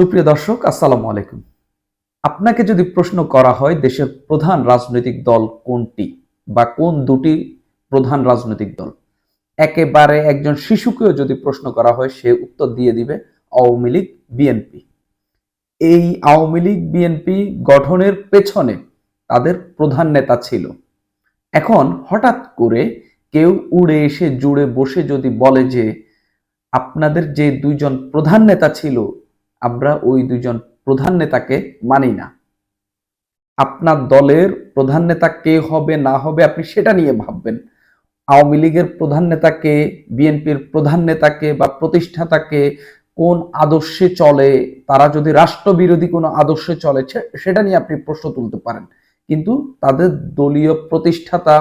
সুপ্রিয় দর্শক, আসসালামু আলাইকুম। আপনাকে যদি প্রশ্ন করা হয়, দেশের প্রধান রাজনৈতিক দল কোনটি বা কোন দুটি প্রধান রাজনৈতিক দল? একেবারে একজন শিশুকেও যদি প্রশ্ন করা হয়, সে উত্তর দিয়ে দিবে, আওয়ামী লীগ, বিএনপি। এই আওয়ামী লীগ, বিএনপি গঠনের পেছনে তাদের প্রধান নেতা ছিল। এখন হঠাৎ করে কেউ উড়ে এসে, জুড়ে বসে যদি বলে যে, আপনাদের যে দুইজন প্রধান নেতা ছিল আমরা ওই দুজন প্রধান নেতাকে মানি না। আপনার দলের প্রধান নেতা কে হবে, না হবে, আপনি সেটা নিয়ে ভাববেন। আওয়ামী লীগের প্রধান নেতাকে বিএনপির প্রধান নেতাকে বা প্রতিষ্ঠাতাকে কোন আদর্শে চলে, তারা যদি রাষ্ট্রবিরোধী কোনো আদর্শে চলে সেটা নিয়ে আপনি প্রশ্ন তুলতে পারেন। কিন্তু তাদের দলীয় প্রতিষ্ঠাতা,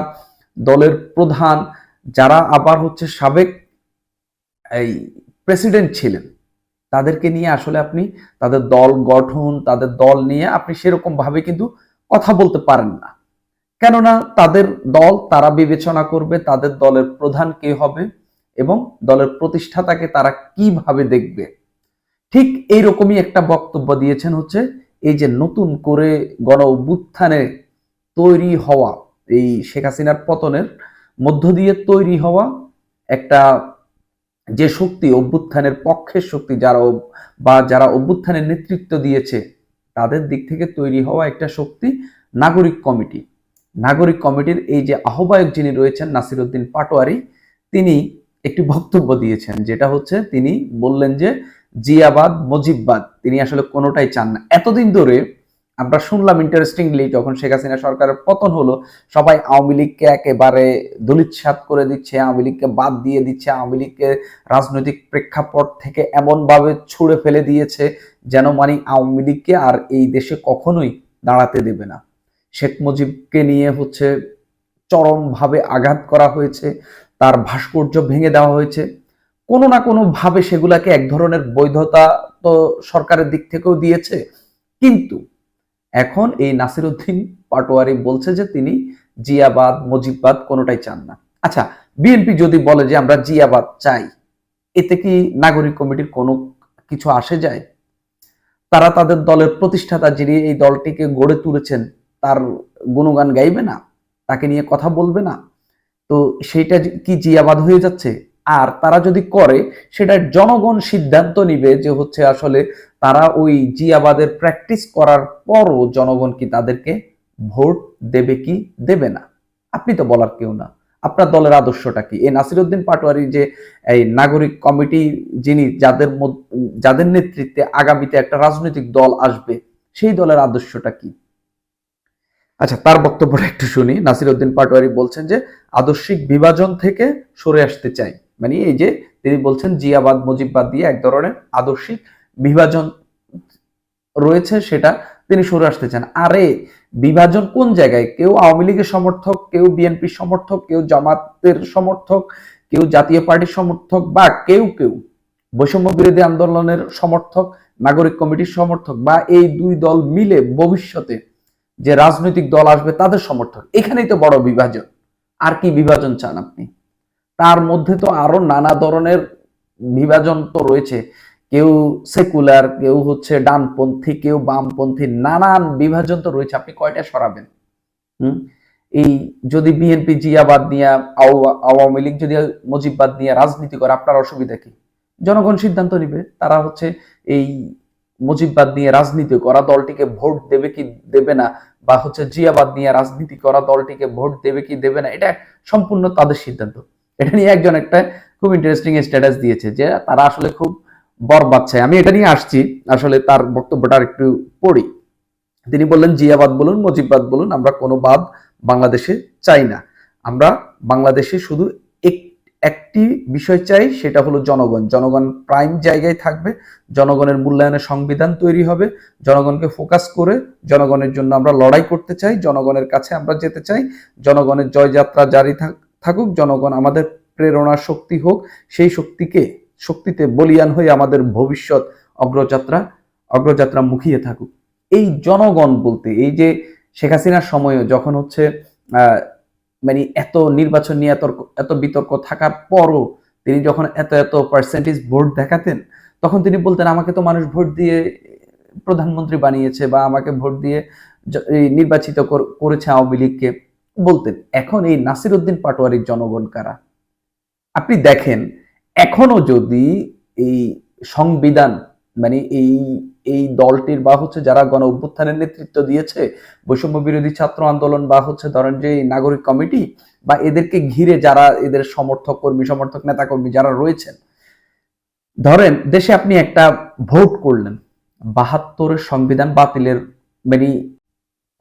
দলের প্রধান, যারা আবার হচ্ছে সাবেক এই প্রেসিডেন্ট ছিলেন তাদেরকে নিয়ে আসলে আপনি তাদের দল গঠন, তাদের দল নিয়ে আপনি সেরকম ভাবে কিন্তু কথা বলতে পারেন না। কেননা তাদের দল তারা বিবেচনা করবে তাদের দলের প্রধান কে হবে এবং দলের প্রতিষ্ঠাতাকে তারা কীভাবে দেখবে। ঠিক এইরকমই একটা বক্তব্য দিয়েছেন হচ্ছে, এই যে নতুন করে গণ অভ্যুত্থানে তৈরি হওয়া, এই শেখ হাসিনার পতনের মধ্য দিয়ে তৈরি হওয়া একটা যে শক্তি অভ্যুত্থানের পক্ষের শক্তি যারা বা যারা অভ্যুত্থানের নেতৃত্ব দিয়েছে, তাদের দিক থেকে তৈরি হওয়া একটা শক্তি নাগরিক কমিটি। নাগরিক কমিটির এই যে আহ্বায়ক যিনি রয়েছেন নাসিরউদ্দিন পাটোয়ারি, তিনি একটি বক্তব্য দিয়েছেন, যেটা হচ্ছে তিনি বললেন যে জিয়াবাদ, মজিববাদ, তিনি আসলে কোনোটাই চান না। এতদিন ধরে আমরা শুনলাম ইন্টারেস্টিংলি যখন শেখ হাসিনা সরকারের পতন হলো, সবাই আওয়ামী লীগকে একেবারে দলিতসাত করে দিচ্ছে, আওয়ামী লীগকে বাদ দিয়ে দিচ্ছে, আওয়ামী লীগকে রাজনৈতিক প্রেক্ষাপট থেকে এমনভাবে ছুঁড়ে ফেলে দিয়েছে যেন মানে আওয়ামী লীগকে আর এই দেশে কখনোই দাঁড়াতে দেবে না। শেখ মুজিবকে নিয়ে হচ্ছে চরমভাবে আঘাত করা হয়েছে, তার ভাস্কর্য ভেঙে দেওয়া হয়েছে। কোনো না কোনো ভাবে সেগুলাকে এক ধরনের বৈধতা তো সরকারের দিক থেকেও দিয়েছে, কিন্তু এখন এই নাসিরুদ্দিন পাটোয়ারি বলছে যে তিনি জিয়াবাদ, মুজিববাদ কোনোটাই চান না। আচ্ছা বিএনপি যদি বলে যে আমরা জিয়াবাদ চাই, এতে কি নাগরিক কমিটির কোনো কিছু আসে যায়? তারা তাদের দলের প্রতিষ্ঠাতা যিনি এই দলটিকে গড়ে তুলেছেন, তার গুণগান গাইবে না? তাকে নিয়ে কথা বলবে না? তো সেইটা কি জিয়াবাদ হয়ে যাচ্ছে? আর তারা যদি করে সেটা জনগণ সিদ্ধান্ত নিবে যে হচ্ছে আসলে তারা ওই জিয়াবাদের প্র্যাকটিস করার পরও জনগণ কি তাদেরকে ভোট দেবে কি দেবে না? আপনি তো বলার কেউ না। আপনার দলের আদর্শটা কি? এই নাসিরউদ্দিন পাটোয়ারি যে এই নাগরিক কমিটি যিনি যাদের যাদের নেতৃত্বে আগামীতে একটা রাজনৈতিক দল আসবে, সেই দলের আদর্শটা কি? আচ্ছা তার বক্তব্যটা একটু শুনি। নাসিরউদ্দিন পাটোয়ারি বলছেন যে, আদর্শিক বিভাজন থেকে সরে আসতে চাই। মানে এই যে তিনি বলছেন, জিয়াবাদ, মুজিববাদ দিয়ে এক ধরনের আদর্শিক বিভাজন রয়েছে সেটা তিনি সরে আসতে চান। আরে, বিভাজন কোন জায়গায়? কেউ আওয়ামী লীগের সমর্থক, কেউ বিএনপির সমর্থক, কেউ জামাতের সমর্থক, কেউ জাতীয় পার্টির সমর্থক বা কেউ কেউ বৈষম্য বিরোধী আন্দোলনের সমর্থক, নাগরিক কমিটির সমর্থক বা এই দুই দল মিলে ভবিষ্যতে যে রাজনৈতিক দল আসবে তাদের সমর্থক। এখানেই তো বড় বিভাজন। আর কি বিভাজন চান আপনি? তার মধ্যে তো আরও নানা ধরনের বিভাজন তো রয়েছে। কেউ সেকুলার, কেউ হচ্ছে ডানপন্থী, কেউ বামপন্থী, নানান বিভাজন তো রয়েছে। আপনি কয়টা সরাবেন? হুম? এই যদি বিএনপি জিয়াবাদ নিয়ে আওয়ামী লীগ যদি মুজিববাদ নিয়ে রাজনীতি করে, আপনার অসুবিধা কি? জনগণ সিদ্ধান্ত নিবে। তারা হচ্ছে এই মুজিববাদ নিয়ে রাজনীতি করা দলটিকে ভোট দেবে কি দেবে না, বা হচ্ছে জিয়াবাদ নিয়ে রাজনীতি করা দলটিকে ভোট দেবে কি দেবে না, এটা সম্পূর্ণ তাদের সিদ্ধান্ত। এটা নিয়ে একজন একটা খুব ইন্টারেস্টিং স্ট্যাটাস দিয়েছে যে তারা আসলে খুব বরবাদ চায় আমি এটা নিয়ে আসছি, আসলে তার বক্তব্যটা একটু পড়ি। তিনি বললেন, জিয়াবাদ বলুন, মুজিববাদ বলুন, আমরা কোনো বাদ বাংলাদেশে চাই না। আমরা বাংলাদেশে শুধু এক- একটি বিষয় চাই, সেটা হলো জনগণ। জনগণ প্রাইম জায়গায় থাকবে, জনগণের মূল্যায়নের সংবিধান তৈরি হবে, জনগণকে ফোকাস করে জনগণের জন্য আমরা লড়াই করতে চাই, জনগণের কাছে আমরা যেতে চাই, জনগণের জয়যাত্রা জারি থাক- থাকুক, জনগণ আমাদের প্রেরণা শক্তি হোক, সেই শক্তিকে শক্তিতে বলিয়ান হয়ে আমাদের ভবিষ্যৎ অগ্রযাত্রা অগ্রযাত্রা মুখিয়ে থাকুক। এই জনগণ বলতে, এই যে শেখ হাসিনার সময়ও যখন হচ্ছে মানে এত নির্বাচন নিয়ে এত এত বিতর্ক থাকার পরও তিনি যখন এত এত পার্সেন্টেজ ভোট দেখাতেন, তখন তিনি বলতেন, আমাকে তো মানুষ ভোট দিয়ে প্রধানমন্ত্রী বানিয়েছে বা আমাকে ভোট দিয়ে নির্বাচিত করেছে আওয়ামী লীগকে। বলতেন, এখন এই নাসির উদ্দিন পাটোয়ারির জনগণ কারা? আপনি দেখেন এখনও যদি এই সংবিধান মানে এই এই দলটির বা হচ্ছে যারা গণ অভ্যুত্থানের নেতৃত্ব দিয়েছে, বৈষম্য বিরোধী ছাত্র আন্দোলন বা হচ্ছে ধরেন যে নাগরিক কমিটি বা এদেরকে ঘিরে যারা এদের সমর্থক কর্মী, সমর্থক নেতা কর্মী যারা রয়েছেন, ধরেন দেশে আপনি একটা ভোট করলেন বাহাত্তরের সংবিধান বাতিলের মানে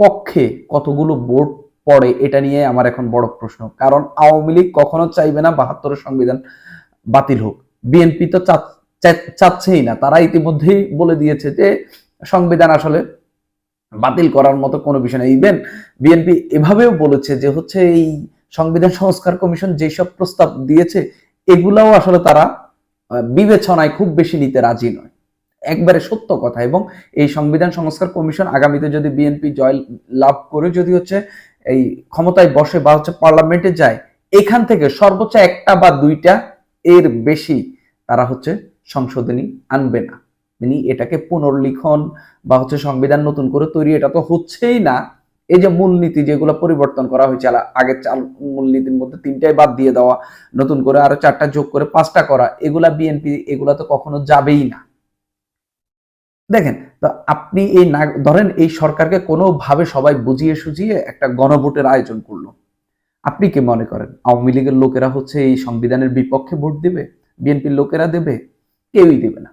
পক্ষে কতগুলো ভোট পড়ে এটা নিয়ে আমার এখন বড় প্রশ্ন। কারণ আওয়ামী লীগ কখনো চাইবে না বাহাত্তরের সংবিধান বাতিল হোক। বিএনপি তো চাচ্ছেই না। তারা ইতিমধ্যেই বলে দিয়েছে যে সংবিধান আসলে বাতিল করার মতো কোনো বিষয় নেই ইভেন বিএনপি এভাবেও বলেছে যে হচ্ছে এই সংবিধান সংস্কার কমিশন যেসব প্রস্তাব দিয়েছে, এগুলাও আসলে তারা বিবেচনায় খুব বেশি নিতে রাজি নয়। একবারে সত্য কথা। এবং এই সংবিধান সংস্কার কমিশন আগামীতে যদি বিএনপি জয় লাভ করে, যদি হচ্ছে এই ক্ষমতায় বসে বা হচ্ছে পার্লামেন্টে যায়, এখান থেকে সর্বোচ্চ একটা বা দুইটা এর বেশি তারা হচ্ছে সংশোধনী আনবে না। মানে এটাকে পুনর্লিখন বা হচ্ছে সংবিধান নতুন করে তৈরি, এটা তো হচ্ছেই না। এই যে মূলনীতি যেগুলো পরিবর্তন করা হয়েছে আগের চাল মূলনীতির মধ্যে তিনটাই বাদ দিয়ে দেওয়া, নতুন করে আরও চারটা যোগ করে পাঁচটা করা, এগুলা বিএনপি এগুলা তো কখনো যাবেই না। দেখেন, তো আপনি এই ধরেন এই সরকারকে কোনোভাবে সবাই বুঝিয়ে সুঝিয়ে একটা গণভোটের আয়োজন করল। আপনি কি মনে করেন? আওয়ামী লীগের লোকেরা হচ্ছে এই সংবিধানের বিপক্ষে ভোট দিবে? বিএনপির লোকেরা দেবে? কেউই দেবে না।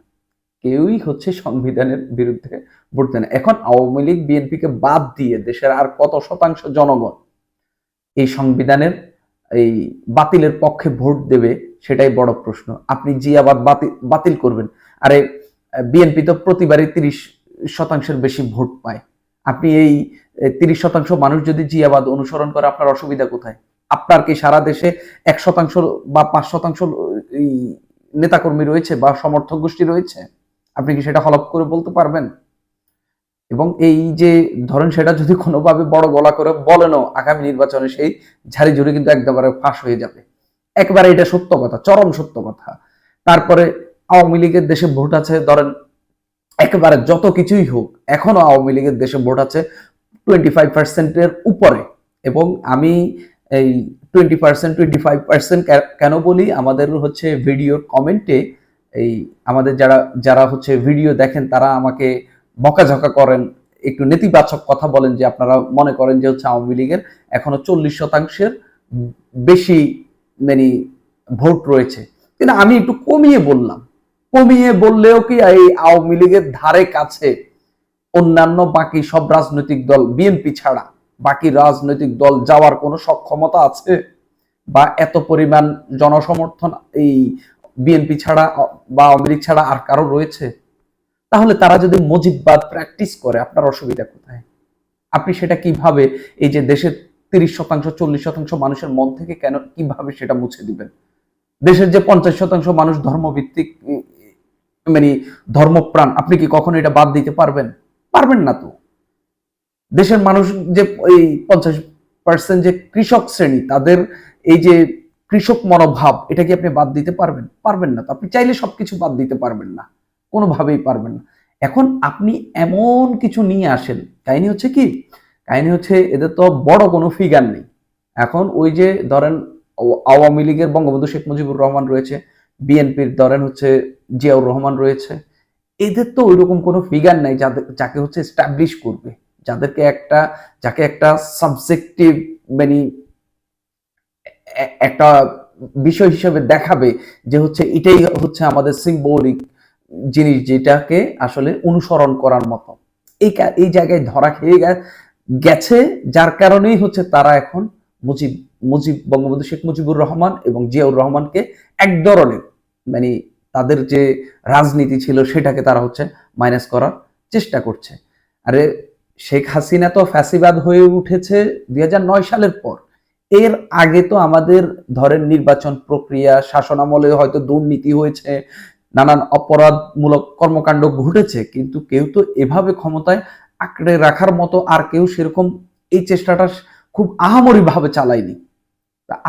কেউই হচ্ছে সংবিধানের বিরুদ্ধে ভোট দেয় না। এখন আওয়ামী লীগ বিএনপিকে বাদ দিয়ে দেশের আর কত শতাংশ জনগণ এই সংবিধানের, এই বাতিলের পক্ষে ভোট দেবে সেটাই বড় প্রশ্ন। আপনি জিয়াবাদ বাতিল বাতিল করবেন। আরে, বিএনপি তো প্রতিবারই তিরিশ শতাংশের বেশি ভোট পায়। আপনি এই তিরিশ শতাংশ মানুষ যদি জিয়াবাদ অনুসরণ করে, আপনার অসুবিধা কোথায়? আপনার কি সারা দেশে এক শতাংশ বা পাঁচ শতাংশ নেতাকর্মী রয়েছে বা সমর্থক গোষ্ঠী রয়েছে? আপনি কি সেটা হলপ করে বলতে পারবেন? এবং এই যে, ধরেন সেটা যদি কোনোভাবে বড় গলা করে বলেনও আগামী নির্বাচনে সেই ঝাড়ি ঝুড়ি কিন্তু একবারে ফাঁস হয়ে যাবে। একবারে এটা সত্য কথা, চরম সত্য কথা। তারপরে আওয়ামী লীগের দেশে ভোট আছে, ধরেন একেবারে যত কিছুই হোক, এখনও আওয়ামী লীগের দেশে ভোট আছে টোয়েন্টি ফাইভ পার্সেন্টের উপরে। এবং আমি এই twenty percent twenty five percent কেন বলি? আমাদের হচ্ছে ভিডিওর কমেন্টে এই আমাদের যারা যারা হচ্ছে ভিডিও দেখেন, তারা আমাকে বকাঝকা করেন, একটু নেতিবাচক কথা বলেন যে আপনারা মনে করেন যে হচ্ছে আওয়ামী লীগের এখনও চল্লিশ শতাংশের বেশি মানে ভোট রয়েছে। কিন্তু আমি একটু কমিয়ে বললাম কমিয়ে বললেও কি এই আওয়ামী লীগের ধারে কাছে? অন্যান্য বাকি সব রাজনৈতিক দল, বিএনপি ছাড়া বাকি রাজনৈতিক দল যাওয়ার কোনো সক্ষমতা আছে? বা এত পরিমাণ জনসমর্থন এই বিএনপি ছাড়া, বা আওয়ামী লীগ ছাড়া আর কারও রয়েছে? তাহলে তারা যদি মুজিববাদ প্র্যাকটিস করে, আপনার অসুবিধা কোথায়? আপনি সেটা কীভাবে এই যে দেশের তিরিশ শতাংশ, চল্লিশ শতাংশ মানুষের মন থেকে কেন, কীভাবে সেটা মুছে দিবেন? দেশের যে পঞ্চাশ শতাংশ মানুষ ধর্মভিত্তিক মানে ধর্মপ্রাণ, আপনি কি কখনো এটা বাদ দিতে পারবেন? পারবেন না তো। দেশের মানুষ যে এই পঞ্চাশ পার্সেন্ট যে কৃষক শ্রেণি, তাদের এই যে কৃষক মনোভাব, এটা কি আপনি বাদ দিতে পারবেন? পারবেন না তো। আপনি চাইলে সবকিছু বাদ দিতে পারবেন না। কোনোভাবেই পারবেন না। এখন আপনি এমন কিছু নিয়ে আসেন, কাহিনী হচ্ছে কি? কাহিনী হচ্ছে এদের তো বড় কোনো ফিগার নেই। এখন ওই যে ধরেন আওয়ামী লীগের বঙ্গবন্ধু শেখ মুজিবুর রহমান রয়েছে বিএনপির ধরেন হচ্ছে জিয়াউর রহমান রয়েছে। এদের তো ওইরকম কোনো ফিগার নাই যাদের, যাকে হচ্ছে এস্টাবলিশ করবে। যাদেরকে একটা, যাকে একটা সাবজেক্টিভ মানে একটা বিষয় হিসেবে দেখাবে যে হচ্ছে এটাই হচ্ছে আমাদের সিম্বলিক জিনিস যেটাকে আসলে অনুসরণ করার মতো। এই এই জায়গায় ধরা খেয়ে গেছে, যার কারণেই হচ্ছে তারা এখন মুজিব মুজিব বঙ্গবন্ধু শেখ মুজিবুর রহমান এবং জিয়াউর রহমানকে এক ধরনের মানে তাদের যে রাজনীতি ছিল সেটাকে তারা হচ্ছে মাইনাস করার চেষ্টা করছে। আরে শেখ হাসিনা তো ফ্যাসিবাদ হয়ে উঠেছে দুই হাজার নয় সালের পর। এর আগে তো আমাদের ধরেন নির্বাচন প্রক্রিয়া শাসনামলে হয়তো দুর্নীতি হয়েছে, নানান অপরাধমূলক কর্মকাণ্ড ঘটেছে, কিন্তু কেউ তো এভাবে ক্ষমতায় আঁকড়ে রাখার মতো আর কেউ সেরকম এই চেষ্টাটা খুব আহামরি ভাবে চালায়নি।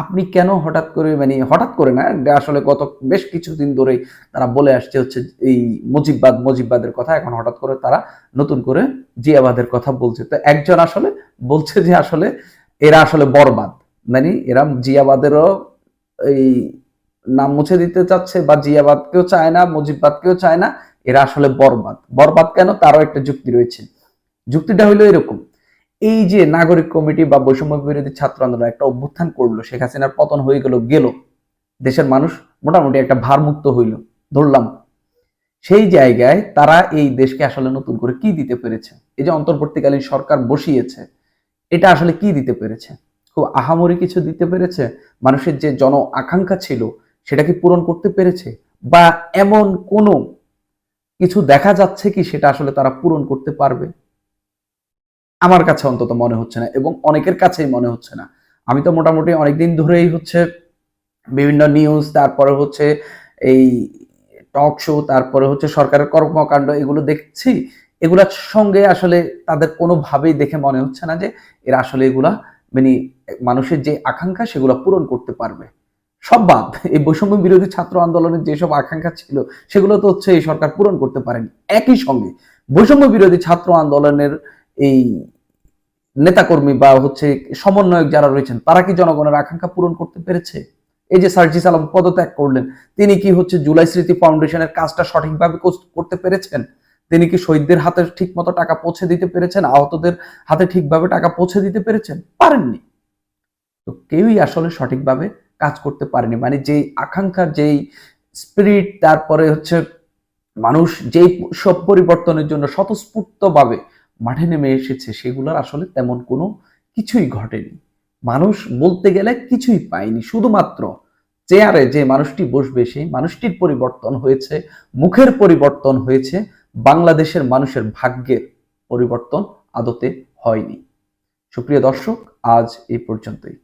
আপনি কেন হঠাৎ করে মানে হঠাৎ করে না আসলে গত বেশ কিছুদিন ধরেই তারা বলে আসছে হচ্ছে এই মুজিববাদ, মুজিববাদের কথা, এখন হঠাৎ করে তারা নতুন করে জিয়াবাদের কথা বলছে। তো একজন আসলে বলছে যে আসলে এরা আসলে বরবাদ মানে এরা জিয়াবাদেরও এই নাম মুছে দিতে চাচ্ছে বা জিয়াবাদ জিয়াবাদকেও চায় না, মুজিববাদকেও চায় না, এরা আসলে বরবাদ। বরবাদ কেন? তারও একটা যুক্তি রয়েছে। যুক্তিটা হইল এরকম এই যে নাগরিক কমিটি বা বৈষম্য বিরোধী ছাত্র আন্দোলন একটা অভ্যুত্থান করল, শেখ হাসিনার পতন হয়ে গেল গেল। দেশের মানুষ মোটামুটি একটা ভারমুক্ত হইল, ধরলাম। সেই জায়গায় তারা এই দেশকে আসলে নতুন করে কি দিতে পেরেছে? এই যে অন্তর্বর্তীকালীন সরকার বসিয়েছে, এটা আসলে কি দিতে পেরেছে? খুব আহামরি কিছু দিতে পেরেছে? মানুষের যে জন আকাঙ্ক্ষা ছিল, সেটা কি পূরণ করতে পেরেছে? বা এমন কোনো কিছু দেখা যাচ্ছে কি সেটা আসলে তারা পূরণ করতে পারবে? আমার কাছে অন্তত মনে হচ্ছে না এবং অনেকের কাছেই মনে হচ্ছে না। আমি তো মোটামুটি অনেকদিন ধরেই হচ্ছে বিভিন্ন নিউজ তারপরে হচ্ছে এই টক শো তারপরে হচ্ছে সরকারের কর্মকাণ্ড, এগুলো দেখছি। এগুলার সঙ্গে আসলে তাদের কোনোভাবেই দেখে মনে হচ্ছে না যে এরা আসলে এগুলা মানে মানুষের যে আকাঙ্ক্ষা, সেগুলো পূরণ করতে পারবে। সব বাদ, এই বৈষম্য বিরোধী ছাত্র আন্দোলনের যেসব আকাঙ্ক্ষা ছিল, সেগুলো তো হচ্ছে এই সরকার পূরণ করতে পারেনি। একই সঙ্গে বৈষম্য বিরোধী ছাত্র আন্দোলনের এই নেতাকর্মী বা হচ্ছে সমন্বয়ক যারা রয়েছেন, তারা কি জনগণের আকাঙ্ক্ষা পূরণ করতে পেরেছে? এই যে সার্জিস আলম পদত্যাগ করলেন, তিনি কি হচ্ছে জুলাই স্মৃতি ফাউন্ডেশনের কাজটা সঠিকভাবে করতে পেরেছেন? তিনি কি শহীদদের হাতে ঠিক মতো টাকা পৌঁছে দিতে পেরেছেন? আহতদের হাতে ঠিকভাবে টাকা পৌঁছে দিতে পেরেছেন? পারেননি। তো কেউই আসলে সঠিকভাবে কাজ করতে পারেনি। মানে যেই আকাঙ্ক্ষা, যেই স্পিরিট তারপরে হচ্ছে মানুষ যেই সব পরিবর্তনের জন্য স্বতঃস্ফূর্তভাবে মাঠে নেমে এসেছে, সেগুলোর আসলে তেমন কোনো কিছুই ঘটেনি। মানুষ বলতে গেলে কিছুই পায়নি। শুধুমাত্র চেয়ারে যে মানুষটি বসবে, সেই মানুষটির পরিবর্তন হয়েছে, মুখের পরিবর্তন হয়েছে, বাংলাদেশের মানুষের ভাগ্যের পরিবর্তন আদতে হয়নি। সুপ্রিয় দর্শক, আজ এই পর্যন্তই।